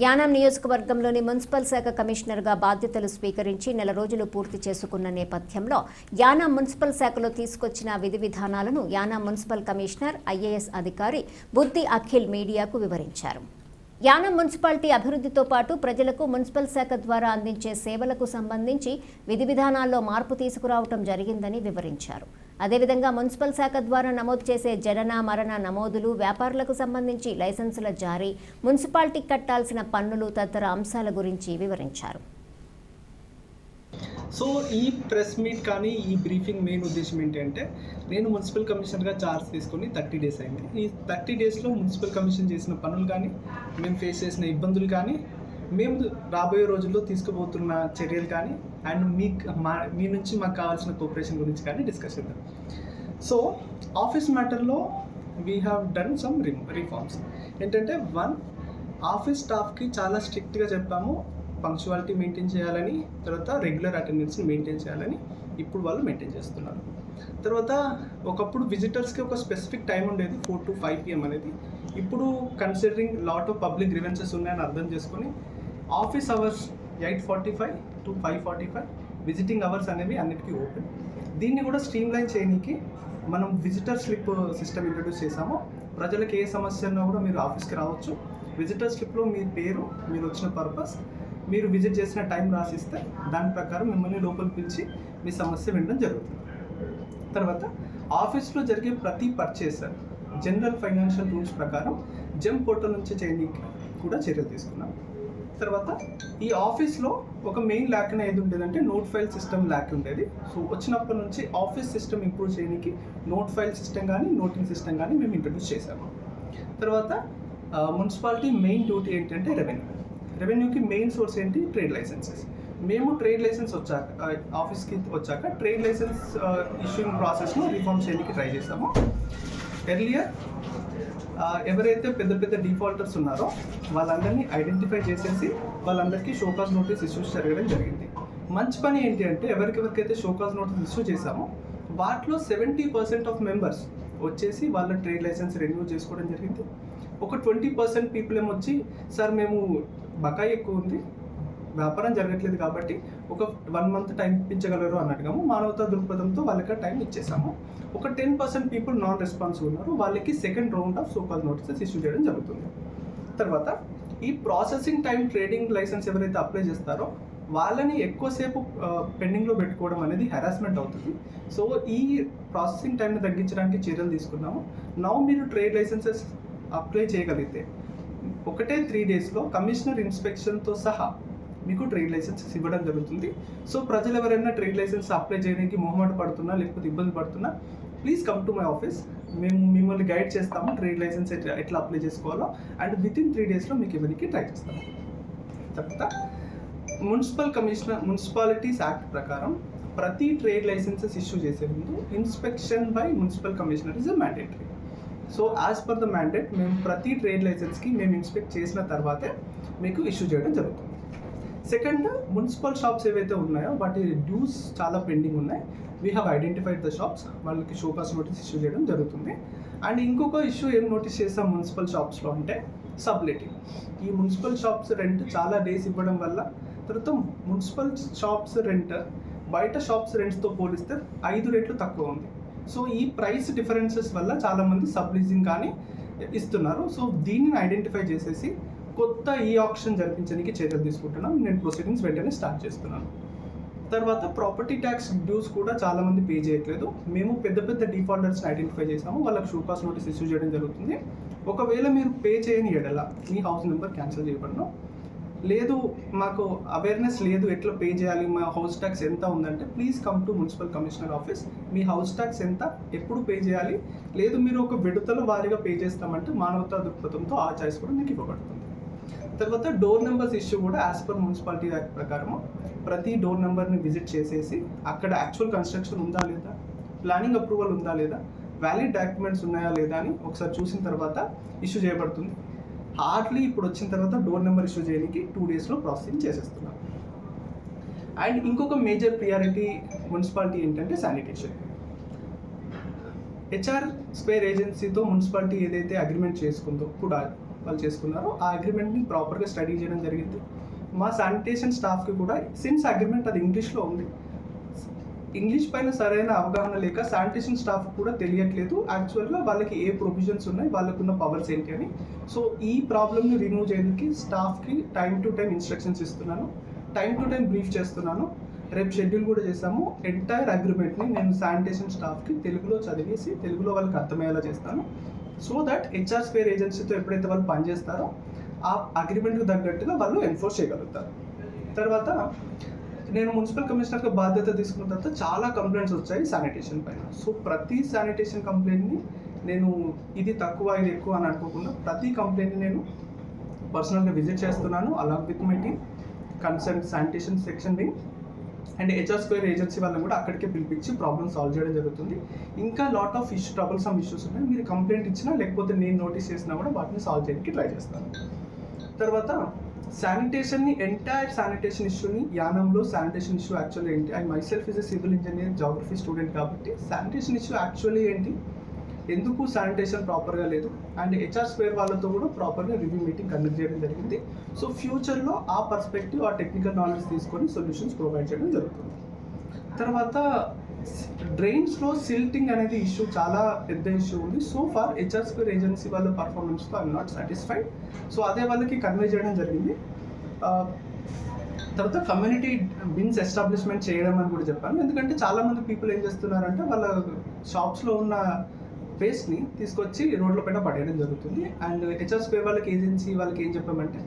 యానాం నియోజకవర్గంలోని మున్సిపల్ శాఖ కమిషనర్గా బాధ్యతలు స్వీకరించి నెల రోజులు పూర్తి చేసుకున్న నేపథ్యంలో యానాం మున్సిపల్ శాఖలో తీసుకొచ్చిన విధి విధానాలను యానాం మున్సిపల్ కమిషనర్ ఐఏఎస్ అధికారి బుద్ధి అఖిల్ మీడియాకు వివరించారు. యానం మున్సిపాలిటీ అభివృద్ధితో పాటు ప్రజలకు మున్సిపల్ శాఖ ద్వారా అందించే సేవలకు సంబంధించి విధి విధానాల్లో మార్పు తీసుకురావటం జరిగిందని వివరించారు. అదేవిధంగా మున్సిపల్ శాఖ ద్వారా నమోదు చేసే జనన మరణ నమోదులు వ్యాపారులకు సంబంధించి లైసెన్సుల జారీ మున్సిపాలిటీ కట్టాల్సిన పన్నులు తదితర అంశాల గురించి వివరించారు. సో ఈ ప్రెస్ మీట్ కానీ ఈ బ్రీఫింగ్ మెయిన్ ఉద్దేశం ఏంటంటే నేను మున్సిపల్ కమిషనర్గా చార్జ్ తీసుకొని థర్టీ డేస్ అయింది. ఈ థర్టీ డేస్లో మున్సిపల్ కమిషన్ చేసిన పనులు కానీ మేము ఫేస్ చేసిన ఇబ్బందులు కానీ మేము రాబోయే రోజుల్లో తీసుకుపోతున్న చర్యలు కానీ అండ్ మీ మా మీ నుంచి మాకు కావాల్సిన కోఆపరేషన్ గురించి కానీ డిస్కస్ చేద్దాం. So office మ్యాటర్లో we have done some reforms ఏంటంటే వన్ ఆఫీస్ స్టాఫ్కి చాలా స్ట్రిక్ట్గా చెప్పాము పంక్చువాలిటీ మెయింటైన్ చేయాలని తర్వాత రెగ్యులర్ అటెండెన్స్ని మెయింటైన్ చేయాలని ఇప్పుడు వాళ్ళు మెయింటైన్ చేస్తున్నారు. తర్వాత ఒకప్పుడు విజిటర్స్కి ఒక స్పెసిఫిక్ టైం ఉండేది ఫోర్ టు ఫైవ్ పిఎం అనేది. ఇప్పుడు considering lot of public grievances ఉన్నాయని అర్థం చేసుకొని office hours eight forty five to five forty five visiting hours అనేవి అన్నిటికీ ఓపెన్. దీన్ని కూడా స్ట్రీమ్ లైన్ చేయడానికి మనం విజిటర్ స్లిప్ సిస్టమ్ ఇంట్రడ్యూస్ చేసాము ప్రజలకు ఏ సమస్య ఉన్నా కూడా మీరు ఆఫీస్కి రావచ్చు. విజిటర్ స్లిప్లో మీ పేరు మీరు వచ్చిన పర్పస్ మీరు విజిట్ చేసిన టైం రాసిస్తే దాని ప్రకారం మిమ్మల్ని లోపల పిలిచి మీ సమస్య వినడం జరుగుతుంది. తర్వాత ఆఫీస్లో జరిగే ప్రతి పర్చేస్ జనరల్ ఫైనాన్షియల్ రూల్స్ ప్రకారం జెమ్ పోర్టల్ నుంచి చేయడానికి కూడా చర్యలు తీసుకున్నాం. తర్వాత ఈ ఆఫీస్లో ఒక మెయిన్ ల్యాక్ ఏది ఉండేదంటే నోట్ ఫైల్ సిస్టమ్ ల్యాక్ ఉండేది. సో వచ్చినప్పటి నుంచి ఆఫీస్ సిస్టమ్ ఇంప్రూవ్ చేయడానికి నోట్ ఫైల్ సిస్టమ్ కానీ నోటింగ్ సిస్టమ్ కానీ మేము ఇంట్రడ్యూస్ చేసాము తర్వాత మున్సిపాలిటీ మెయిన్ డ్యూటీ ఏంటంటే రెవెన్యూ రెవెన్యూకి మెయిన్ సోర్స్ ఏంటి? ట్రేడ్ లైసెన్సెస్ మేము ట్రేడ్ లైసెన్స్ వచ్చాక ఆఫీస్కి వచ్చాక ట్రేడ్ లైసెన్స్ ఇష్యూయింగ్ ప్రాసెస్ను రిఫార్మ్ చేయడానికి ట్రై చేసాము ఎర్లియర్ ఎవరైతే పెద్ద పెద్ద డిఫాల్టర్స్ ఉన్నారో వాళ్ళందరినీ ఐడెంటిఫై చేసేసి వాళ్ళందరికీ షోకాస్ నోటీస్ ఇష్యూస్ జరగడం జరిగింది. మంచి పని ఏంటి అంటే ఎవరికెవరికైతే షోకాస్ నోటీస్ ఇష్యూ చేశామో వాటిలో సెవెంటీ పర్సెంట్ ఆఫ్ మెంబర్స్ వచ్చేసి వాళ్ళ ట్రేడ్ లైసెన్స్ రెన్యూ చేసుకోవడం జరిగింది. ఒక ట్వంటీ పర్సెంట్ పీపుల్ ఏమొచ్చి సార్ మేము బకాయి ఎక్కువ ఉంది వ్యాపారం జరగట్లేదు కాబట్టి ఒక వన్ మంత్ టైం ఇప్పించగలరు అన్నట్టుగా మానవతా దృక్పథంతో వాళ్ళకి టైం ఇచ్చేసాము. ఒక ten percent people non responsive ఉన్నారు వాళ్ళకి second round of so called notices issue చేయడం జరుగుతుంది. తర్వాత ఈ ప్రాసెసింగ్ టైం ట్రేడింగ్ లైసెన్స్ ఎవరైతే అప్లై చేస్తారో వాళ్ళని ఎక్కువసేపు పెండింగ్లో పెట్టుకోవడం అనేది హెరాస్మెంట్ అవుతుంది. సో ఈ ప్రాసెసింగ్ టైంని తగ్గించడానికి చర్యలు తీసుకున్నాము. నౌ మీరు ట్రేడ్ లైసెన్సెస్ అప్లై చేయగలిగితే ఒకటే త్రీ డేస్లో కమిషనర్ ఇన్స్పెక్షన్తో సహా మీకు ట్రేడ్ లైసెన్సెస్ ఇవ్వడం జరుగుతుంది. సో ప్రజలు ఎవరైనా ట్రేడ్ లైసెన్స్ అప్లై చేయడానికి మొహమాట పడుతున్నా లేకపోతే ఇబ్బంది పడుతున్నా please come to my office మేము మిమ్మల్ని గైడ్ చేస్తాము ట్రేడ్ లైసెన్స్ ఎట్లా ఎట్లా అప్లై చేసుకోవాలో. అండ్ విత్ ఇన్ త్రీ డేస్లో మీకు ఇవ్వడానికి ట్రై చేస్తాము. తర్వాత మున్సిపల్ కమిషనర్ మున్సిపాలిటీస్ యాక్ట్ ప్రకారం ప్రతి ట్రేడ్ లైసెన్సెస్ ఇష్యూ చేసే ముందు inspection by municipal commissioner is a mandatory so as per the mandate మేము ప్రతి ట్రేడ్ లైసెన్స్కి మేము ఇన్స్పెక్ట్ చేసిన తర్వాతే మీకు ఇష్యూ చేయడం జరుగుతుంది. సెకండ్ మున్సిపల్ షాప్స్ ఏవైతే ఉన్నాయో వాటి డ్యూస్ చాలా పెండింగ్ ఉన్నాయి. We have identified the shops వాళ్ళకి షోకాస్ నోటీస్ ఇష్యూ చేయడం జరుగుతుంది. అండ్ ఇంకొక ఇష్యూ ఏం నోటీస్ చేస్తాం మున్సిపల్ షాప్స్లో అంటే సబ్లెటింగ్ ఈ మున్సిపల్ షాప్స్ రెంట్ చాలా డేస్ ఇవ్వడం వల్ల తర్వాత మున్సిపల్ షాప్స్ రెంట్ బయట షాప్స్ రెంట్స్తో పోలిస్తే ఐదు రేట్లు తక్కువ ఉంది. సో ఈ ప్రైస్ డిఫరెన్సెస్ వల్ల చాలామంది సబ్లీజింగ్ కానీ ఇస్తున్నారు. సో దీనిని ఐడెంటిఫై చేసేసి కొత్త ఈ ఆప్షన్ జరిపించడానికి చర్యలు తీసుకుంటున్నాం. నేను ప్రొసీడింగ్స్ వెంటనే స్టార్ట్ చేస్తున్నాను. తర్వాత ప్రాపర్టీ ట్యాక్స్ డ్యూస్ కూడా చాలామంది పే చేయట్లేదు. మేము పెద్ద పెద్ద డిఫాల్టర్స్ ఐడెంటిఫై చేసాము. వాళ్ళకి షూకాస్ నోటీస్ ఇష్యూ చేయడం జరుగుతుంది. ఒకవేళ మీరు పే చేయని ఎడల మీ హౌస్ నెంబర్ క్యాన్సిల్ చేయబడను. లేదు మాకు అవేర్నెస్ లేదు ఎట్లా పే చేయాలి మా హౌస్ ట్యాక్స్ ఎంత ఉందంటే please come to municipal commissioner office me house tax ఎంత ఎప్పుడు పే చేయాలి? లేదు మీరు ఒక విడతల వారీగా పే చేస్తామంటే మానవతా దృక్పథంతో ఆ చాయిస్ కూడా మీకు ఇవ్వబడుతుంది. తర్వాత డోర్ నెంబర్స్ ఇష్యూ కూడా యాజ్ పర్ మున్సిపాలిటీ యాక్ట్ ప్రకారము ప్రతి డోర్ నెంబర్ని విజిట్ చేసేసి అక్కడ యాక్చువల్ కన్స్ట్రక్షన్ ఉందా లేదా ప్లానింగ్ అప్రూవల్ ఉందా లేదా వ్యాలిడ్ డాక్యుమెంట్స్ ఉన్నాయా లేదా అని ఒకసారి చూసిన తర్వాత ఇష్యూ చేయబడుతుంది. హార్డ్లీ ఇప్పుడు వచ్చిన తర్వాత డోర్ నెంబర్ ఇష్యూ చేయడానికి టూ డేస్లో ప్రాసెసింగ్ చేసేస్తున్నాం. అండ్ ఇంకొక మేజర్ ప్రియారిటీ మున్సిపాలిటీ ఏంటంటే శానిటేషన్ హెచ్ఆర్ స్క్వేర్ ఏజెన్సీతో మున్సిపాలిటీ ఏదైతే అగ్రిమెంట్ చేసుకుందో కూడా వాళ్ళు చేసుకున్నారు ఆ అగ్రిమెంట్ని ప్రాపర్గా స్టడీ చేయడం జరిగింది. మా శానిటేషన్ స్టాఫ్కి కూడా సిన్స్ అగ్రిమెంట్ అది ఇంగ్లీష్లో ఉంది. ఇంగ్లీష్ పైన సరైన అవగాహన లేక శానిటేషన్ స్టాఫ్ కూడా తెలియట్లేదు. యాక్చువల్గా వాళ్ళకి ఏ ప్రొవిజన్స్ ఉన్నాయి వాళ్ళకున్న పవర్స్ ఏంటి అని. సో ఈ ప్రాబ్లమ్ని రిమూవ్ చేయడానికి స్టాఫ్కి టైం టు టైం ఇన్స్ట్రక్షన్స్ ఇస్తున్నాను. టైం టు టైం బ్రీఫ్ చేస్తున్నాను. రేపు షెడ్యూల్ కూడా చేస్తాము ఎంటైర్ అగ్రిమెంట్ని నేను శానిటేషన్ స్టాఫ్కి తెలుగులో చదివేసి తెలుగులో వాళ్ళకి అర్థమయ్యేలా చేస్తాను. సో దట్ హెచ్ఆర్ స్పేర్ ఏజెన్సీతో ఎప్పుడైతే వాళ్ళు పనిచేస్తారో ఆ అగ్రిమెంట్కి తగ్గట్టుగా వాళ్ళు ఎన్ఫోర్స్ చేయగలుగుతారు. తర్వాత నేను మున్సిపల్ కమిషనర్గా బాధ్యత తీసుకున్న తర్వాత చాలా కంప్లైంట్స్ వచ్చాయి శానిటేషన్ పైన. సో ప్రతి శానిటేషన్ కంప్లైంట్ని నేను ఇది తక్కువ ఇది ఎక్కువ అని అనుకోకుండా ప్రతి కంప్లైంట్ని నేను పర్సనల్గా విజిట్ చేస్తున్నాను along with my team. Concern sanitation section wing. And HR square agency వాళ్ళని కూడా అక్కడికే పిలిపించి ప్రాబ్లమ్ సాల్వ్ చేయడం జరుగుతుంది. ఇంకా lot of issue trouble some issues ఉన్నాయి మీరు కంప్లైంట్ ఇచ్చినా లేకపోతే నేను నోటీస్ చేసినా కూడా వాటిని సాల్వ్ చేయడానికి ట్రై చేస్తాను. తర్వాత శానిటేషన్ని ఎంటైర్ శానిటేషన్ ఇష్యూని యానంలో శానిటేషన్ ఇష్యూ యాక్చువల్లీ ఏంటి I myself is a civil engineer geography student కాబట్టి శానిటేషన్ ఇష్యూ యాక్చువల్లీ ఏంటి? ఎందుకు శానిటేషన్ ప్రాపర్గా లేదు? అండ్ హెచ్ఆర్ స్క్వేర్ వాళ్ళతో కూడా ప్రాపర్గా రివ్యూ మీటింగ్ కండక్ట్ చేయడం జరిగింది. సో ఫ్యూచర్లో ఆ పర్స్పెక్టివ్ ఆ టెక్నికల్ నాలెడ్జ్ తీసుకొని సొల్యూషన్స్ ప్రొవైడ్ చేయడం జరుగుతుంది. తర్వాత డ్రైన్స్లో సిల్టింగ్ అనేది ఇష్యూ చాలా పెద్ద ఇష్యూ ఉంది. So far HR square agency వాళ్ళ పర్ఫార్మెన్స్తో ఐఎమ్ నాట్ సాటిస్ఫైడ్ సో అదే వాళ్ళకి కన్వే చేయడం జరిగింది. తర్వాత కమ్యూనిటీ బిన్స్ ఎస్టాబ్లిష్మెంట్ చేయడం అని కూడా చెప్పాను. ఎందుకంటే చాలామంది పీపుల్ ఏం చేస్తున్నారంటే వాళ్ళ షాప్స్లో ఉన్న వేస్ట్ని తీసుకొచ్చి రోడ్ల పైన పడేయడం జరుగుతుంది. అండ్ హెచ్ఆర్ స్క్వేర్ వాళ్ళకి ఏజెన్సీ వాళ్ళకి ఏం చెప్పామంటే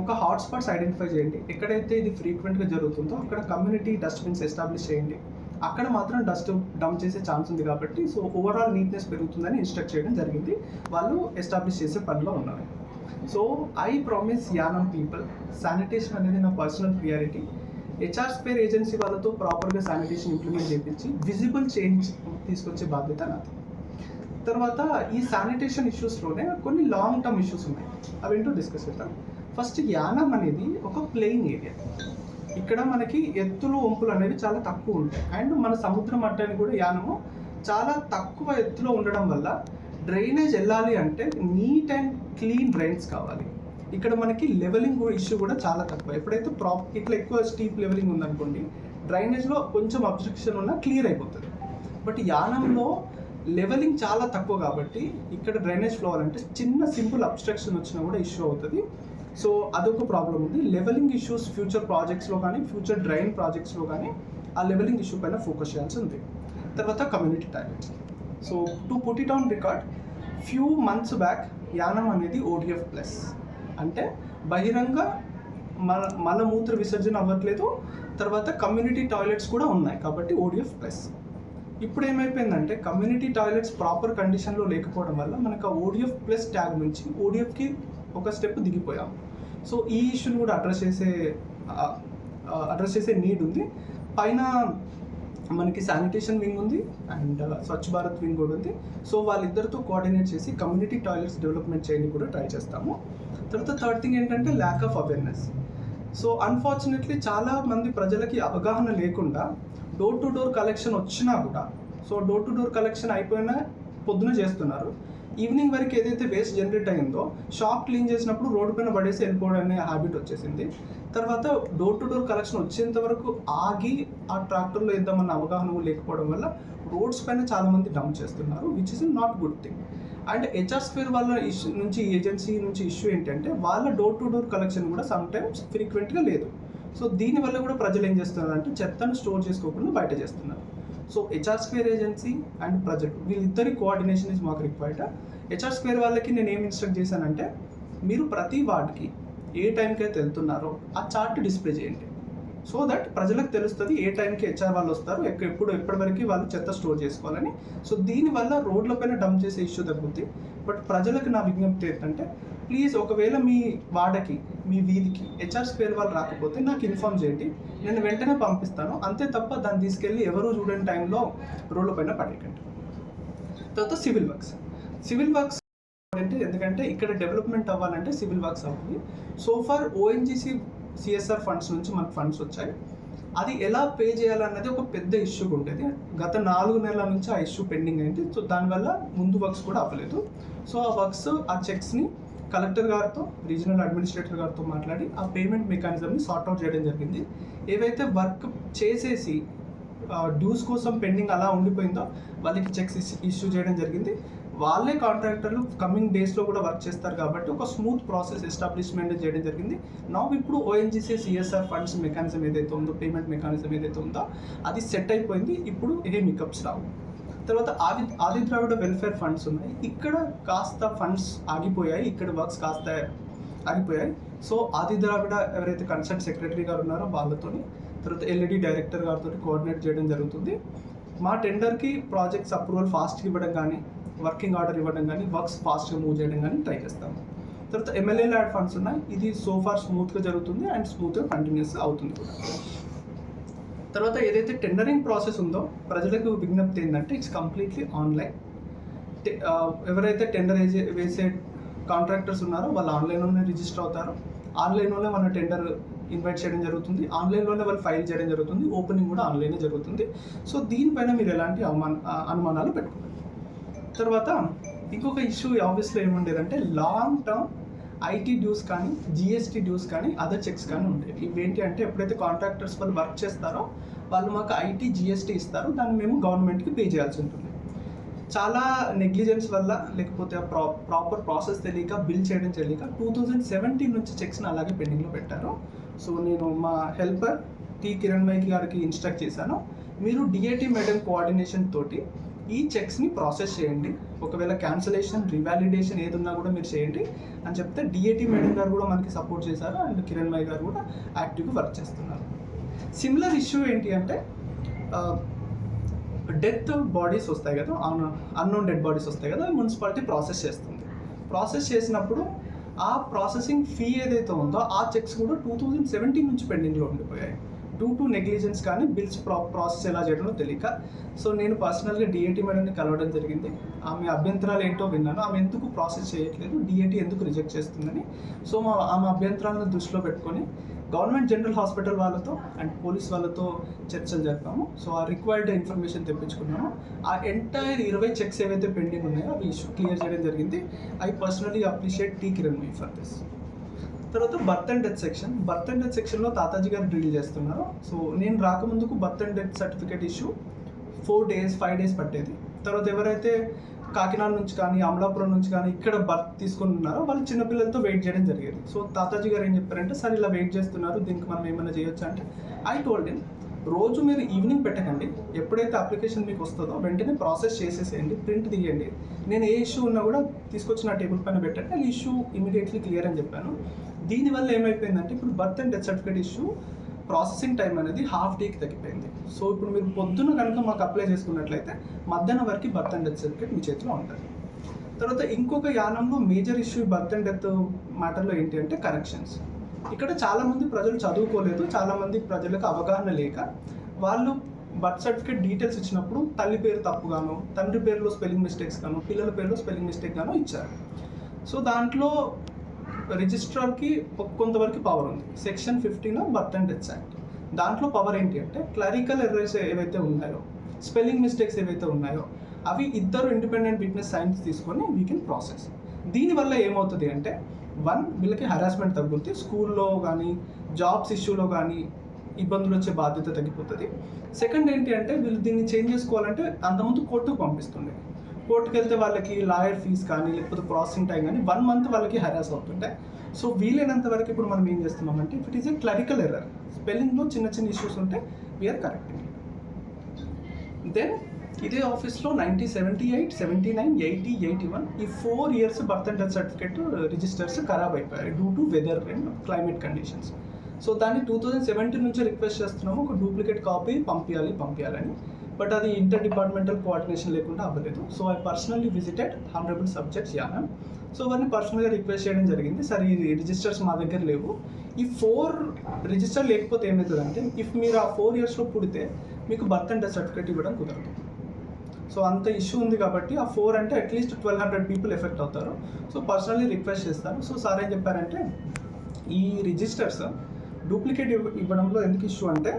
ఒక హాట్స్పాట్స్ ఐడెంటిఫై చేయండి. ఎక్కడైతే ఇది ఫ్రీక్వెంట్గా జరుగుతుందో అక్కడ కమ్యూనిటీ డస్ట్బిన్స్ ఎస్టాబ్లిష్ చేయండి. అక్కడ మాత్రం డస్ట్ డంప్ చేసే ఛాన్స్ ఉంది కాబట్టి సో ఓవరాల్ నీట్నెస్ పెరుగుతుందని ఇన్స్ట్రక్ట్ చేయడం జరిగింది. వాళ్ళు ఎస్టాబ్లిష్ చేసే పనిలో ఉన్నారు. So I promise Yanam people sanitation అనేది నా personal priority HR spare agency వాళ్ళతో ప్రాపర్గా శానిటేషన్ ఇంప్లిమెంట్ చేయించి విజిబుల్ చేంజ్ తీసుకొచ్చే బాధ్యత నాది. తర్వాత ఈ శానిటేషన్ ఇష్యూస్లోనే కొన్ని లాంగ్ టర్మ్ ఇష్యూస్ ఉన్నాయి. అవేంటో డిస్కస్ చేద్దాం. ఫస్ట్ యానం అనేది ఒక ప్లేయింగ్ ఏరియా ఇక్కడ మనకి ఎత్తులు వంపులు అనేవి చాలా తక్కువ ఉంటాయి. అండ్ మన సముద్ర మట్టాన్ని కూడా యానము చాలా తక్కువ ఎత్తులో ఉండడం వల్ల డ్రైనేజ్ వెళ్ళాలి అంటే నీట్ అండ్ క్లీన్ డ్రైన్స్ కావాలి. ఇక్కడ మనకి లెవెలింగ్ ఇష్యూ కూడా చాలా తక్కువ. ఎప్పుడైతే ప్రాప్ ఇట్లా ఎక్కువ స్టీప్ లెవెలింగ్ ఉందనుకోండి డ్రైనేజ్లో కొంచెం అబ్జెక్షన్ ఉన్నా క్లియర్ అయిపోతుంది. బట్ యానంలో లెవెలింగ్ చాలా తక్కువ కాబట్టి ఇక్కడ డ్రైనేజ్ ఫ్లో అంటే చిన్న సింపుల్ అబ్స్ట్రక్షన్ వచ్చినా కూడా ఇష్యూ అవుతుంది. సో అదొక ప్రాబ్లం ఉంది. లెవెలింగ్ ఇష్యూస్ ఫ్యూచర్ ప్రాజెక్ట్స్లో కానీ ఫ్యూచర్ డ్రైన్ ప్రాజెక్ట్స్లో కానీ ఆ లెవెలింగ్ ఇష్యూ పైన ఫోకస్ చేయాల్సి ఉంది. తర్వాత community toilets. So to put it on record few months back Yanam అనేది ఓడిఎఫ్ ప్లస్. అంటే బహిరంగ మల మలమూత్ర విసర్జన అవ్వట్లేదు. తర్వాత కమ్యూనిటీ టాయిలెట్స్ కూడా ఉన్నాయి కాబట్టి ఓడిఎఫ్ ప్లస్. ఇప్పుడు ఏమైపోయిందంటే కమ్యూనిటీ టాయిలెట్స్ ప్రాపర్ కండిషన్లో లేకపోవడం వల్ల మనకు ఆ ఓడిఎఫ్ ప్లస్ ట్యాగ్ నుంచి ఓడిఎఫ్కి ఒక స్టెప్ దిగిపోయాం సో ఈ ఇష్యూని కూడా అడ్రస్ చేసే అడ్రస్ చేసే నీడ్ ఉంది. పైన మనకి శానిటేషన్ వింగ్ ఉంది అండ్ స్వచ్ఛ భారత్ వింగ్ కూడా ఉంది. సో వాళ్ళిద్దరితో కోఆర్డినేట్ చేసి కమ్యూనిటీ టాయిలెట్స్ డెవలప్మెంట్ చేయని కూడా ట్రై చేస్తాము. తర్వాత థర్డ్ థింగ్ ఏంటంటే lack of awareness so unfortunately చాలా మంది ప్రజలకి అవగాహన లేకుండా డోర్ టు డోర్ కలెక్షన్ వచ్చినా కూడా so door to door collection అయిపోయినా పొద్దున చేస్తున్నారు. ఈవినింగ్ వరకు ఏదైతే వేస్ట్ జనరేట్ అయిందో షాప్ క్లీన్ చేసినప్పుడు రోడ్డు పైన పడేసి వెళ్ళిపోవడం అనే హ్యాబిట్ వచ్చేసింది. తర్వాత డోర్ టు డోర్ కలెక్షన్ వచ్చేంత వరకు ఆగి ఆ ట్రాక్టర్లో వేద్దామన్న అవగాహన లేకపోవడం వల్ల రోడ్స్ పైన చాలామంది డౌన్ డంప్ చేస్తున్నారు which is not good thing and HR square వాళ్ళ ఇష్యూ నుంచి ఏజెన్సీ నుంచి ఇష్యూ ఏంటంటే వాళ్ళ డోర్ టు డోర్ కలెక్షన్ కూడా సమ్ టైమ్స్ ఫ్రీక్వెంట్గా లేదు. సో దీనివల్ల కూడా ప్రజలు ఏం చేస్తున్నారు అంటే చెత్తను స్టోర్ చేసుకోకుండా బయట చేస్తున్నారు. So HR square agency and ప్రజలు వీళ్ళిద్దరి కోఆర్డినేషన్ ఇస్ మాకు రిక్వైర్డ్ హెచ్ఆర్ స్క్వేర్ వాళ్ళకి నేను ఏం ఇన్స్ట్రక్ట్ చేశానంటే మీరు ప్రతి వార్డ్కి ఏ టైంకి అయితే వెళ్తున్నారో ఆ చార్ట్ డిస్ప్లే చేయండి. సో దట్ ప్రజలకు తెలుస్తుంది ఏ టైంకి హెచ్ఆర్ వాళ్ళు వస్తారు ఎక్కడ ఎప్పుడు ఎప్పటివరకు వాళ్ళు చెత్త స్టోర్ చేసుకోవాలని. సో దీనివల్ల రోడ్లపైన డంప్ చేసే ఇష్యూ తగ్గుద్ది. బట్ ప్రజలకు నా విజ్ఞప్తి ఏంటంటే ప్లీజ్ ఒకవేళ మీ వాడకి మీ వీధికి హెచ్ఆర్ స్పేర్ వాళ్ళు రాకపోతే నాకు ఇన్ఫామ్ చేయండి. నేను వెంటనే పంపిస్తాను. అంతే తప్ప దాన్ని తీసుకెళ్ళి ఎవరు చూడని టైంలో రోడ్ల పైన పడేయకండి. తర్వాత సివిల్ వర్క్స్. సివిల్ వర్క్స్ అంటే ఎందుకంటే ఇక్కడ డెవలప్మెంట్ అవ్వాలంటే సివిల్ వర్క్స్ అవ్వాలి so far ONGC CSR funds నుంచి మనకు ఫండ్స్ వచ్చాయి. అది ఎలా పే చేయాలన్నది ఒక పెద్ద ఇష్యూ ఉండేది. గత నాలుగు నెలల నుంచి ఆ ఇష్యూ పెండింగ్ అయింది. సో దానివల్ల ముందు వర్క్స్ కూడా అవ్వలేదు. సో ఆ వర్క్స్ ఆ చెక్స్ని కలెక్టర్ గారితో రీజనల్ అడ్మినిస్ట్రేటర్ గారితో మాట్లాడి ఆ పేమెంట్ మెకానిజంని సార్ట్ అవుట్ చేయడం జరిగింది. ఏవైతే వర్క్ చేసేసి డ్యూస్ కోసం పెండింగ్ అలా ఉండిపోయిందో వాళ్ళకి చెక్స్ ఇష్యూ చేయడం జరిగింది. వాళ్ళే కాంట్రాక్టర్లు కమింగ్ డేస్లో కూడా వర్క్ చేస్తారు కాబట్టి ఒక స్మూత్ ప్రాసెస్ ఎస్టాబ్లిష్మెంట్ చేయడం జరిగింది. నా ఇప్పుడు ఓఎన్జీసీ సిఎస్ఆర్ ఫండ్స్ మెకానిజం ఏదైతే ఉందో పేమెంట్ మెకానిజం ఏదైతే ఉందో అది సెట్ అయిపోయింది. ఇప్పుడు ఏ మికప్స్ రావు. తర్వాత ఆది ఆది ద్రావిడ వెల్ఫేర్ ఫండ్స్ ఉన్నాయి. ఇక్కడ కాస్త ఫండ్స్ ఆగిపోయాయి. ఇక్కడ వర్క్స్ కాస్త ఆగిపోయాయి. సో ఆది ద్రావిడ ఎవరైతే కన్సర్న్ సెక్రటరీ గారు ఉన్నారో వాళ్ళతోని తర్వాత ఎల్ఈడి డైరెక్టర్ గారితో కోఆర్డినేట్ చేయడం జరుగుతుంది. మా టెండర్కి ప్రాజెక్ట్స్ అప్రూవల్ ఫాస్ట్గా ఇవ్వడం కానీ వర్కింగ్ ఆర్డర్ ఇవ్వడం కానీ వర్క్స్ ఫాస్ట్గా మూవ్ చేయడం కానీ ట్రై చేస్తాము. తర్వాత ఎమ్మెల్యే ల్యాడ్ ఫండ్స్ ఉన్నాయి. ఇది సో ఫార్ స్మూత్గా జరుగుతుంది అండ్ స్మూత్గా కంటిన్యూస్ అవుతుంది. కూడా తర్వాత ఏదైతే టెండరింగ్ ప్రాసెస్ ఉందో ప్రజలకు విజ్ఞప్తి ఏంటంటే ఇట్స్ కంప్లీట్లీ ఆన్లైన్ ఎవరైతే టెండర్ వేసే వేసే కాంట్రాక్టర్స్ ఉన్నారో వాళ్ళు ఆన్లైన్లోనే రిజిస్టర్ అవుతారు. ఆన్లైన్లోనే మన టెండర్ ఇన్వైట్ చేయడం జరుగుతుంది. ఆన్లైన్లోనే వాళ్ళు ఫైల్ చేయడం జరుగుతుంది. ఓపెనింగ్ కూడా ఆన్లైనే జరుగుతుంది. సో దీనిపైన మీరు ఎలాంటి అవమాన అనుమానాలు పెట్టుకోవాలి తర్వాత ఇంకొక ఇష్యూ ఆఫీస్లో ఏముండేదంటే లాంగ్ టర్మ్ ఐటీ డ్యూస్ కానీ జిఎస్టీ డ్యూస్ కానీ అదర్ చెక్స్ కానీ ఉంటాయి. ఇవేంటి అంటే ఎప్పుడైతే కాంట్రాక్టర్స్ వాళ్ళు వర్క్ చేస్తారో వాళ్ళు మాకు ఐటీ జిఎస్టీ ఇస్తారు. దాన్ని మేము గవర్నమెంట్కి పే చేయాల్సి ఉంటుంది. చాలా నెగ్లిజెన్స్ వల్ల లేకపోతే ఆ ప్రా ప్రాపర్ ప్రాసెస్ తెలియక బిల్ చేయడం తెలియక టూ థౌజండ్ సెవెంటీన్ నుంచి చెక్స్ని అలాగే పెండింగ్లో పెట్టారు. సో నేను మా హెల్పర్ టి కిరణ్ మైకి గారికి ఇన్స్ట్రక్ట్ చేశాను. మీరు డిఏటి మేడం కోఆర్డినేషన్ తోటి ఈ చెక్స్ని ప్రాసెస్ చేయండి. ఒకవేళ క్యాన్సలేషన్ రివాలిడేషన్ ఏది ఉన్నా కూడా మీరు చేయండి. అని చెప్తే డిఏటి మేడం గారు కూడా మనకి సపోర్ట్ చేశారు. అండ్ కిరణ్ మై గారు కూడా యాక్టివ్గా వర్క్ చేస్తున్నారు. సిమిలర్ ఇష్యూ ఏంటి అంటే uh, డెత్ బాడీస్ వస్తాయి కదా అన్ అన్నోన్ డెడ్ బాడీస్ వస్తాయి కదా మున్సిపాలిటీ ప్రాసెస్ చేస్తుంది. ప్రాసెస్ చేసినప్పుడు ఆ ప్రాసెసింగ్ ఫీ ఏదైతే ఉందో ఆ చెక్స్ కూడా టూ థౌజండ్ సెవెంటీన్ నుంచి పెండింగ్లో ఉండిపోయాయి. డ్యూ టు నెగ్లిజెన్స్ కానీ బిల్స్ ప్రా ప్రాసెస్ ఎలా చేయడంలో తెలియక సో నేను పర్సనల్గా డిఏటి మేడంని కలవడం జరిగింది. ఆమె అభ్యంతరాలు ఏంటో విన్నాను. ఆమె ఎందుకు ప్రాసెస్ చేయట్లేదు? డిఏటి ఎందుకు రిజెక్ట్ చేస్తుందని. సో మా ఆమె అభ్యంతరాలను దృష్టిలో పెట్టుకొని గవర్నమెంట్ జనరల్ హాస్పిటల్ వాళ్ళతో అండ్ పోలీస్ వాళ్ళతో చర్చలు జరిపాము. సో ఆ రిక్వైర్డ్ ఇన్ఫర్మేషన్ తెప్పించుకున్నాము. ఆ ఎంటైర్ ఇరవై చెక్స్ ఏవైతే పెండింగ్ ఉన్నాయో అవి ఇష్యూ క్లియర్ చేయడం జరిగింది. I personally appreciate T Kiran me for this. తర్వాత birth and death section birth and death సెక్షన్లో తాతాజీ గారు డీల్ చేస్తున్నారు. సో నేను రాకముందుకు birth and death certificate issue four days five days పట్టేది. తర్వాత ఎవరైతే కాకినాడ నుంచి కానీ అమలాపురం నుంచి కానీ ఇక్కడ బర్త్ తీసుకుని ఉన్నారో వాళ్ళు చిన్నపిల్లలతో వెయిట్ చేయడం జరిగేది. సో తాతాజీ గారు ఏం చెప్పారంటే సరే ఇలా వెయిట్ చేస్తున్నారు. దీనికి మనం ఏమైనా చేయొచ్చు? అంటే ఐ టోల్డ్ ఇన్ రోజు మీరు ఈవినింగ్ పెట్టకండి. ఎప్పుడైతే అప్లికేషన్ మీకు వస్తుందో వెంటనే ప్రాసెస్ చేసేసేయండి ప్రింట్ తీయండి. నేను ఏ ఇష్యూ ఉన్నా కూడా తీసుకొచ్చి నా టేబుల్ పైన పెట్టండి. ఆ ఇష్యూ ఇమీడియట్లీ క్లియర్ అని చెప్పాను. దీనివల్ల ఏమైపోయిందంటే ఇప్పుడు birth and death certificate issue processing time అనేది హాఫ్ డేకి తగ్గిపోయింది. సో ఇప్పుడు మీరు పొద్దున కనుక మాకు అప్లై చేసుకున్నట్లయితే మధ్యాహ్నం వరకు బర్త్ అండ్ డెత్ సర్టిఫికేట్ మీ చేతిలో ఉంటుంది. తర్వాత ఇంకొక యానంలో major issue birth and death మ్యాటర్లో ఏంటి అంటే కరెక్షన్స్ ఇక్కడ చాలామంది ప్రజలు చదువుకోలేదు చాలామంది ప్రజలకు అవగాహన లేక వాళ్ళు బర్త్ సర్టిఫికేట్ డీటెయిల్స్ ఇచ్చినప్పుడు తల్లి పేరు తప్పుగాను తండ్రి పేరులో స్పెల్లింగ్ మిస్టేక్స్ గాను పిల్లల పేరులో స్పెల్లింగ్ మిస్టేక్ గాను ఇచ్చారు. సో దాంట్లో రిజిస్ట్రార్కి కొంతవరకు పవర్ ఉంది. Section fifteen birth and death act. దాంట్లో పవర్ ఏంటి అంటే క్లరికల్ ఎర్రర్స్ ఏవైతే ఉన్నాయో స్పెల్లింగ్ మిస్టేక్స్ ఏవైతే ఉన్నాయో అవి ఇద్దరు ఇండిపెండెంట్ విట్నెస్ సైన్స్ తీసుకొని వీ కెన్ ప్రాసెస్ దీనివల్ల ఏమవుతుంది అంటే వన్ వీళ్ళకి హరాస్మెంట్ తగ్గుతుంది స్కూల్లో కానీ జాబ్స్ ఇష్యూలో కానీ ఇబ్బందులు వచ్చే బాధ్యత తగ్గిపోతుంది. సెకండ్ ఏంటి అంటే వీళ్ళు దీన్ని చేంజ్ చేసుకోవాలంటే అంతకుముందు కోర్టుకు పంపిస్తుండే. కోర్టుకి వెళ్తే వాళ్ళకి లాయర్ ఫీజ్ కానీ లేకపోతే ప్రాసెసింగ్ టైం కానీ వన్ మంత్ వాళ్ళకి హెరాస్ అవుతుంటాయి సో వీలైనంత వరకు ఇప్పుడు మనం ఏం చేస్తున్నామంటే it is a clerical error స్పెల్లింగ్లో చిన్న చిన్న ఇష్యూస్ ఉంటే వీఆర్ కరెక్టింగ్ దెన్ ఇదే ఆఫీస్లో ninety seventy eight seventy nine eighty eighty one ఈ four years birth and death certificate uh, registers ఖరాబ్ అయిపోయాయి due to weather and climate conditions so దాన్ని two thousand seventeen నుంచి రిక్వెస్ట్ చేస్తున్నాము. ఒక డూప్లికేట్ కాపీ పంపించాలి పంపించాలని బట్ అది ఇంటర్ డిపార్ట్మెంటల్ కోఆర్డినేషన్ లేకుండా అవ్వలేదు. So I personally visited honourable subjects Yanam so అవన్నీ పర్సనల్గా రిక్వెస్ట్ చేయడం జరిగింది. సరే ఈ రిజిస్టర్స్ మా దగ్గర లేవు. ఈ ఫోర్ రిజిస్టర్ లేకపోతే ఏమవుతుందంటే ఇఫ్ మీరు ఆ ఫోర్ ఇయర్స్లో పుడితే మీకు బర్త్ అండ్ డెత్ సర్టిఫికేట్ ఇవ్వడం కుదరదు. సో అంత ఇష్యూ ఉంది కాబట్టి ఆ ఫోర్ అంటే at least twelve hundred people effect అవుతారు. సో పర్సనల్లీ రిక్వెస్ట్ చేస్తాను సో సార్ ఏం చెప్పారంటే ఈ రిజిస్టర్స్ డూప్లికేట్ ఇవ్వడంలో ఎందుకు ఇష్యూ అంటే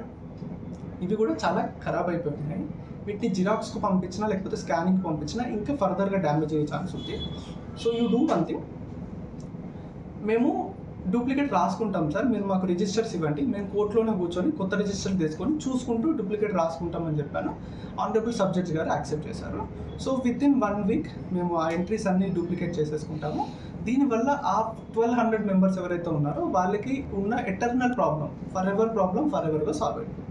ఇవి కూడా చాలా ఖరాబ్ అయిపోయినాయి. వీటిని జిరాక్స్కు పంపించినా లేకపోతే స్కానింగ్కి పంపించినా ఇంకా ఫర్దర్గా డ్యామేజ్ అయ్యే ఛాన్స్ ఉంది. So you do one thing మేము డూప్లికేట్ రాసుకుంటాం సార్. మీరు మాకు రిజిస్టర్స్ ఇవ్వండి. మేము కోర్టులోనే కూర్చొని కొత్త రిజిస్టర్ తీసుకొని చూసుకుంటూ డూప్లికేట్ రాసుకుంటామని చెప్పాను. ఆనరబుల్ సబ్జెక్ట్స్ గారు యాక్సెప్ట్ చేశారు. So within one week మేము ఆ ఎంట్రీస్ అన్ని డూప్లికేట్ చేసేసుకుంటాము. దీనివల్ల ఆ ట్వెల్వ్ హండ్రెడ్ మెంబర్స్ ఎవరైతే ఉన్నారో వాళ్ళకి ఉన్న eternal problem forever problem for ఎవర్గా solve అయిపోయింది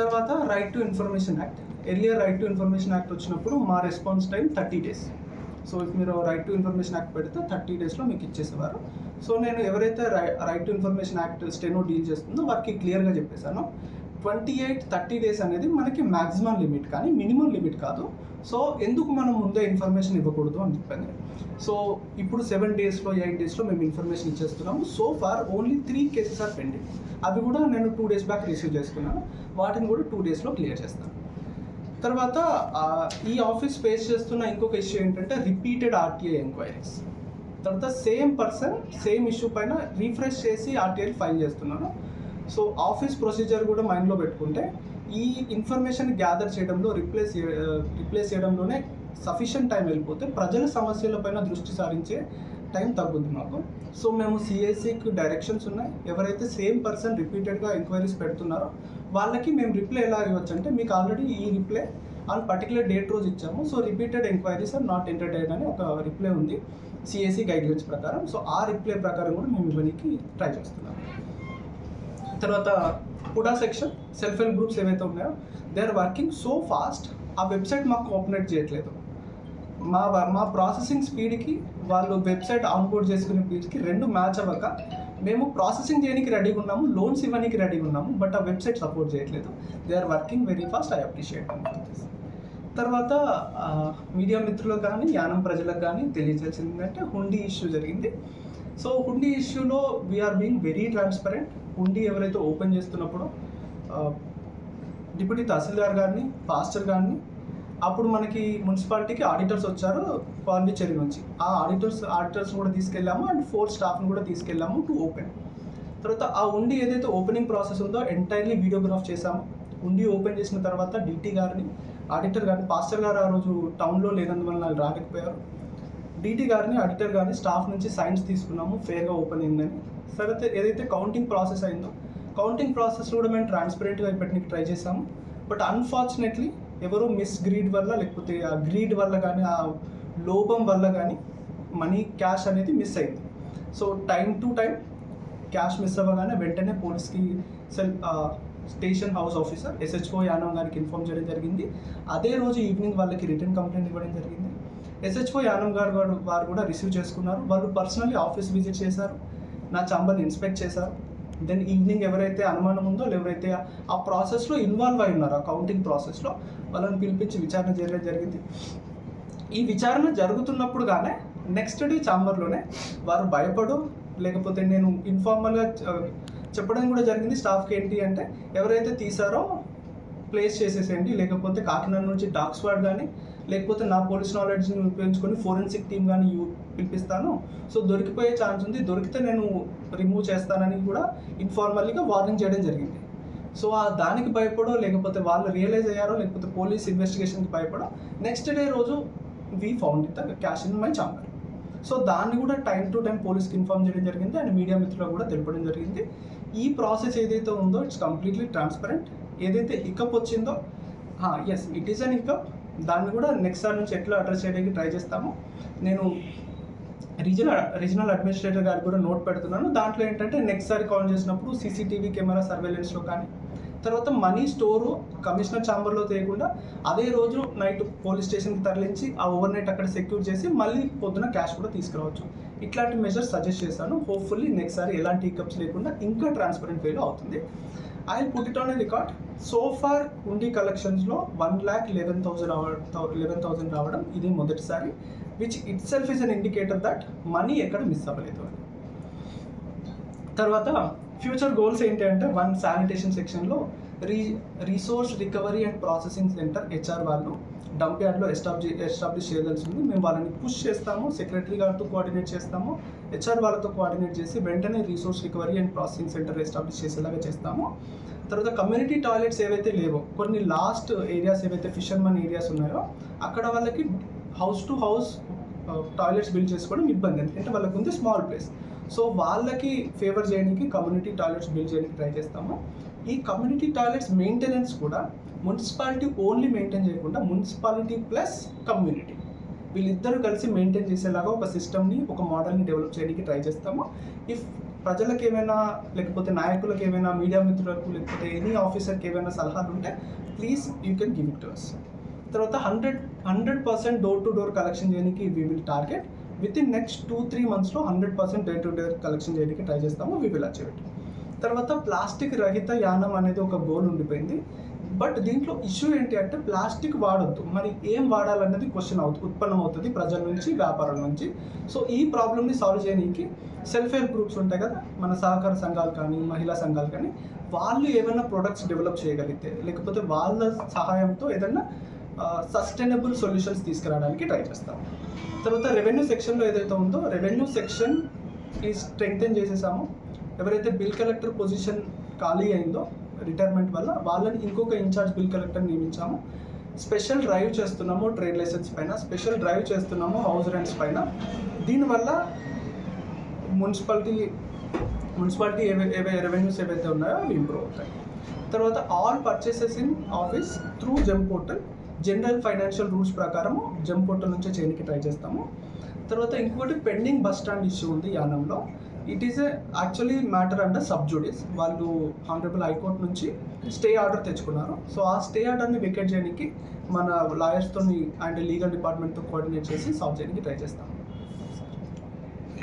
తర్వాత right to information act earlier right to information act వచ్చినప్పుడు మా response time thirty days so if మీరు రైట్ టు ఇన్ఫర్మేషన్ యాక్ట్ పెడితే థర్టీ డేస్లో మీకు ఇచ్చేసేవారు. సో నేను ఎవరైతే right to information act steno deal చేస్తుందో వారికి క్లియర్గా చెప్పేశాను. ట్వంటీ ఎయిట్ థర్టీ డేస్ అనేది మనకి మ్యాక్సిమం లిమిట్ కానీ మినిమం లిమిట్ కాదు. సో ఎందుకు మనం ముందే ఇన్ఫర్మేషన్ ఇవ్వకూడదు అని చెప్పింది సో ఇప్పుడు సెవెన్ డేస్లో ఎయిట్ డేస్లో మేము information ఇచ్చేస్తున్నాము. So far only three cases are pending అవి కూడా నేను టూ డేస్ బ్యాక్ రిసీవ్ చేసుకున్నాను. వాటిని కూడా టూ డేస్లో క్లియర్ చేస్తాను. తర్వాత ఈ ఆఫీస్ ఫేస్ చేస్తున్న ఇంకొక ఇష్యూ ఏంటంటే రిపీటెడ్ ఆర్టీఐ ఎంక్వైరీస్ తర్వాత సేమ్ పర్సన్ సేమ్ ఇష్యూ పైన రీఫ్రెష్ చేసి ఆర్టీఐ ఫైల్ చేస్తున్నాను. సో ఆఫీస్ ప్రొసీజర్ కూడా మైండ్లో పెట్టుకుంటే ఈ ఇన్ఫర్మేషన్ గ్యాదర్ చేయడంలో రిప్లేస్ రిప్లేస్ చేయడంలోనే సఫిషియంట్ టైం వెళ్ళిపోతే ప్రజల సమస్యలపైన దృష్టి సారించే టైం తగ్గుద్ది మాకు. సో మేము సిఎస్సికి డైరెక్షన్స్ ఉన్నాయి. ఎవరైతే సేమ్ పర్సన్ రిపీటెడ్గా ఎంక్వైరీస్ పెడుతున్నారో వాళ్ళకి మేము రిప్లై ఎలా ఇవ్వచ్చు అంటే మీకు ఆల్రెడీ ఈ రిప్లై ఆన్ పర్టికులర్ డేట్ రోజు ఇచ్చాము. So repeated enquiries are not entertain అని ఒక రిప్లై ఉంది సిఎస్సి గైడ్లైన్స్ ప్రకారం. సో ఆ రిప్లై ప్రకారం కూడా మేము ఇవ్వడానికి ట్రై చేస్తున్నాము తర్వాత PUDA section self help groups ఏవైతే ఉన్నాయో they are working so fast ఆ వెబ్సైట్ మాకు కోఆపరేట్ చేయట్లేదు. మా వ- మా ప్రాసెసింగ్ స్పీడ్కి వాళ్ళు వెబ్సైట్ ఆన్బోర్డ్ చేసుకునే స్పీడ్కి రెండు మ్యాచ్ అవ్వక మేము ప్రాసెసింగ్ చేయడానికి రెడీగా ఉన్నాము లోన్స్ ఇవ్వడానికి రెడీగా ఉన్నాము బట్ ఆ వెబ్సైట్ సపోర్ట్ చేయట్లేదు. They are working very fast I appreciate తర్వాత మీడియా మిత్రులకు కానీ యానం ప్రజలకు కానీ తెలియజేసింది ఏంటంటే హుండీ ఇష్యూ జరిగింది సో హుండీ ఇష్యూలో we're being very transparent hundi ఎవరైతే ఓపెన్ చేస్తున్నప్పుడు డిప్యూటీ తహసీల్దార్ గారిని పాస్టర్ గారిని అప్పుడు మనకి మున్సిపాలిటీకి ఆడిటర్స్ వచ్చారు పాండిచ్చేరి నుంచి. ఆ ఆడిటర్స్ ఆడిటర్స్ కూడా తీసుకెళ్ళాము అండ్ ఫోర్ స్టాఫ్ని కూడా తీసుకెళ్ళాము టు ఓపెన్ తర్వాత ఆ ఉండి ఏదైతే ఓపెనింగ్ ప్రాసెస్ ఉందో ఎంటైర్లీ వీడియోగ్రాఫ్ చేశాము. ఉండి ఓపెన్ చేసిన తర్వాత డీటీ గారిని ఆడిటర్ గారిని పాస్టర్ గారు ఆ రోజు టౌన్లో లేనందువల్ల రాలేకపోయారు. డీటీ గారిని ఆడిటర్ గారిని స్టాఫ్ నుంచి సైన్స్ తీసుకున్నాము ఫేర్గా ఓపెన్ అయిందని. తర్వాత ఏదైతే కౌంటింగ్ ప్రాసెస్ అయిందో కౌంటింగ్ ప్రాసెస్ కూడా మేము ట్రాన్స్పరెంట్గా పెట్టడానికి ట్రై చేసాము బట్ అన్ఫార్చునేట్లీ ఎవరు మిస్ గ్రీడ్ వల్ల లేకపోతే ఆ గ్రీడ్ వల్ల కానీ ఆ లోపం వల్ల కానీ మనీ క్యాష్ అనేది మిస్ అయింది. So time to time cash miss అవ్వగానే వెంటనే పోలీస్కి cell station house officer SHO Yanam గారికి ఇన్ఫార్మ్ చేయడం జరిగింది. అదే రోజు ఈవినింగ్ వాళ్ళకి రిటర్న్ కంప్లైంట్ ఇవ్వడం జరిగింది. ఎస్హెచ్ఓ యానం గారు వారు వారు కూడా రిసీవ్ చేసుకున్నారు. వాళ్ళు పర్సనల్లీ ఆఫీస్ విజిట్ చేశారు. నా ఛాంబర్ని ఇన్స్పెక్ట్ చేశారు. దెన్ ఈవినింగ్ ఎవరైతే అనుమానం ఉందో ఎవరైతే ఆ ప్రాసెస్లో ఇన్వాల్వ్ అయి ఉన్నారో ఆ కౌంటింగ్ ప్రాసెస్లో వాళ్ళని పిలిపించి విచారణ చేయడం జరిగింది. ఈ విచారణ జరుగుతున్నప్పుడు గానే నెక్స్ట్ డే చాంబర్లోనే వారు భయపడు లేకపోతే నేను ఇన్ఫార్మల్గా చెప్పడం కూడా జరిగింది. స్టాఫ్కి ఏంటి అంటే ఎవరైతే తీసారో ప్లేస్ చేసేసేయండి. లేకపోతే కాకినాడ నుంచి డాగ్ స్క్వాడ్ కానీ లేకపోతే నా పోలీస్ నాలెడ్జ్ని ఉపయోగించుకొని ఫోరెన్సిక్ టీమ్ కానీ యూ పిలిపిస్తాను. సో దొరికిపోయే ఛాన్స్ ఉంది. దొరికితే నేను రిమూవ్ చేస్తానని కూడా ఇన్ఫార్మల్గా వార్నింగ్ చేయడం జరిగింది. సో ఆ దానికి భయపడో లేకపోతే వాళ్ళు రియలైజ్ అయ్యారో లేకపోతే పోలీస్ ఇన్వెస్టిగేషన్కి భయపడో నెక్స్ట్ డే రోజు we found it cash in my chamber so దాన్ని కూడా టైం టు టైం పోలీస్కి ఇన్ఫార్మ్ చేయడం జరిగింది. అండ్ మీడియా మిత్రులకు కూడా తెలపడం జరిగింది. ఈ ప్రాసెస్ ఏదైతే ఉందో ఇట్స్ కంప్లీట్లీ ట్రాన్స్పరెంట్ ఏదైతే హికప్ వచ్చిందో as it is an hiccup దాన్ని కూడా నెక్స్ట్ సార్ నుంచి ఎట్లా అడ్రస్ చేయడానికి ట్రై చేస్తాము నేను రీజనల్ రీజనల్ అడ్మినిస్ట్రేటర్ గారికి కూడా నోట్ పెడుతున్నాను. దాంట్లో ఏంటంటే నెక్స్ట్ సారి కాల్ చేసినప్పుడు సీసీటీవీ కెమెరా సర్వేలెన్స్లో కానీ తర్వాత మనీ స్టోరు కమిషనర్ ఛాంబర్లో తీయకుండా అదే రోజు నైట్ పోలీస్ స్టేషన్కి తరలించి ఆ ఓవర్ నైట్ అక్కడ సెక్యూర్ చేసి మళ్ళీ పొద్దున క్యాష్ కూడా తీసుకురావచ్చు. ఇట్లాంటి మెజర్స్ సజెస్ట్ చేశాను. హోప్ఫుల్లీ నెక్స్ట్ సారి ఎలాంటి హికప్స్ లేకుండా ఇంకా ట్రాన్స్పరెంట్ వేలో అవుతుంది. I put it on record so far hundi కలెక్షన్స్లో one lakh eleven thousand eleven thousand రావడం ఇది మొదటిసారి. Which itself is an indicator that money ఎక్కడ మిస్ అవ్వలేదు అని. తర్వాత ఫ్యూచర్ గోల్స్ ఏంటి అంటే వన్ శానిటేషన్ సెక్షన్లో రీ resource recovery and processing centre HR వాళ్ళు డంప్ యార్డ్లో ఎస్టాబ్లి ఎస్టాబ్లిష్ చేయదలిసి ఉంది. మేము వాళ్ళని పుష్ చేస్తాము సెక్రటరీ గారితో కోఆర్డినేట్ చేస్తాము హెచ్ఆర్ వాళ్ళతో కోఆర్డినేట్ చేసి వెంటనే resource recovery and processing centre establish చేసేలాగా చేస్తాము. తర్వాత కమ్యూనిటీ టాయిలెట్స్ ఏవైతే లేవో కొన్ని లాస్ట్ ఏరియాస్ ఏవైతే ఫిషర్మన్ ఏరియాస్ ఉన్నాయో అక్కడ వాళ్ళకి house to house toilets build చేసుకోవడం ఇబ్బంది. ఎందుకంటే వాళ్ళకు ఉంది స్మాల్ ప్లేస్ సో వాళ్ళకి ఫేవర్ చేయడానికి కమ్యూనిటీ టాయిలెట్స్ బిల్డ్ చేయడానికి ట్రై చేస్తాము. ఈ కమ్యూనిటీ టాయిలెట్స్ మెయింటెనెన్స్ కూడా మున్సిపాలిటీ ఓన్లీ మెయింటైన్ చేయకుండా మున్సిపాలిటీ ప్లస్ కమ్యూనిటీ వీళ్ళిద్దరూ కలిసి మెయింటైన్ చేసేలాగా ఒక సిస్టమ్ని ఒక మోడల్ని డెవలప్ చేయడానికి ట్రై చేస్తాము. ఇఫ్ ప్రజలకు ఏమైనా లేకపోతే నాయకులకు ఏమైనా మీడియా మిత్రులకు లేకపోతే ఎనీ ఆఫీసర్కి ఏమైనా సలహాలు ఉంటే please you can give it to us తర్వాత hundred hundred percent door to door collection చేయడానికి we will target within next two three మంత్స్లో hundred percent day to door collection చేయడానికి ట్రై చేస్తాము వీ విల్ అచీవ్ ఇట్ తర్వాత plastic రహిత యానం అనేది ఒక goal ఉండిపోయింది. బట్ దీంట్లో ఇష్యూ ఏంటి అంటే ప్లాస్టిక్ వాడొద్దు. మరి ఏం వాడాలన్నది క్వశ్చన్ అవుతుంది ఉత్పన్నం అవుతుంది ప్రజల నుంచి వ్యాపారాల నుంచి. సో ఈ ప్రాబ్లమ్ని సాల్వ్ చేయడానికి సెల్ఫ్ హెల్ప్ గ్రూప్స్ ఉంటాయి కదా మన సహకార సంఘాలు కానీ మహిళా సంఘాలు కానీ వాళ్ళు ఏమైనా ప్రొడక్ట్స్ డెవలప్ చేయగలిగితే లేకపోతే వాళ్ళ సహాయంతో ఏదైనా సస్టైనబుల్ సొల్యూషన్స్ తీసుకురావడానికి ట్రై చేస్తాం. తర్వాత రెవెన్యూ సెక్షన్లో ఏదైతే ఉందో రెవెన్యూ సెక్షన్ ఈ స్ట్రెంగ్తెన్ చేసేసాము. ఎవరైతే బిల్ కలెక్టర్ పొజిషన్ ఖాళీ అయిందో రిటైర్మెంట్ వల్ల వాళ్ళని ఇంకొక ఇన్ఛార్జ్ బిల్ కలెక్టర్ నియమించాము. స్పెషల్ డ్రైవ్ చేస్తున్నాము ట్రేడ్ లైసెన్స్ పైన స్పెషల్ డ్రైవ్ చేస్తున్నాము హౌస్ రెంట్స్ పైన. దీనివల్ల మున్సిపాలిటీ మున్సిపాలిటీ ఏవే ఏవే రెవెన్యూస్ ఏవైతే ఉన్నాయో అవి ఇంప్రూవ్ అవుతాయి. తర్వాత all purchases in office through GeM portal general financial rules ప్రకారము జెమ్ పోర్టల్ నుంచే చేయడానికి ట్రై చేస్తాము. తర్వాత ఇంకొకటి పెండింగ్ బస్ స్టాండ్ ఇష్యూ ఉంది యానంలో. It is a actually matter under sub judice వాళ్ళు ఆనరబుల్ హైకోర్ట్ నుంచి స్టే ఆర్డర్ తెచ్చుకున్నారు. సో ఆ స్టే ఆర్డర్ని వికెట్ చేయడానికి మన లాయర్స్తో అండ్ లీగల్ డిపార్ట్మెంట్తో కోఆర్డినేట్ చేసి సాల్వ్ చేయడానికి ట్రై చేస్తాం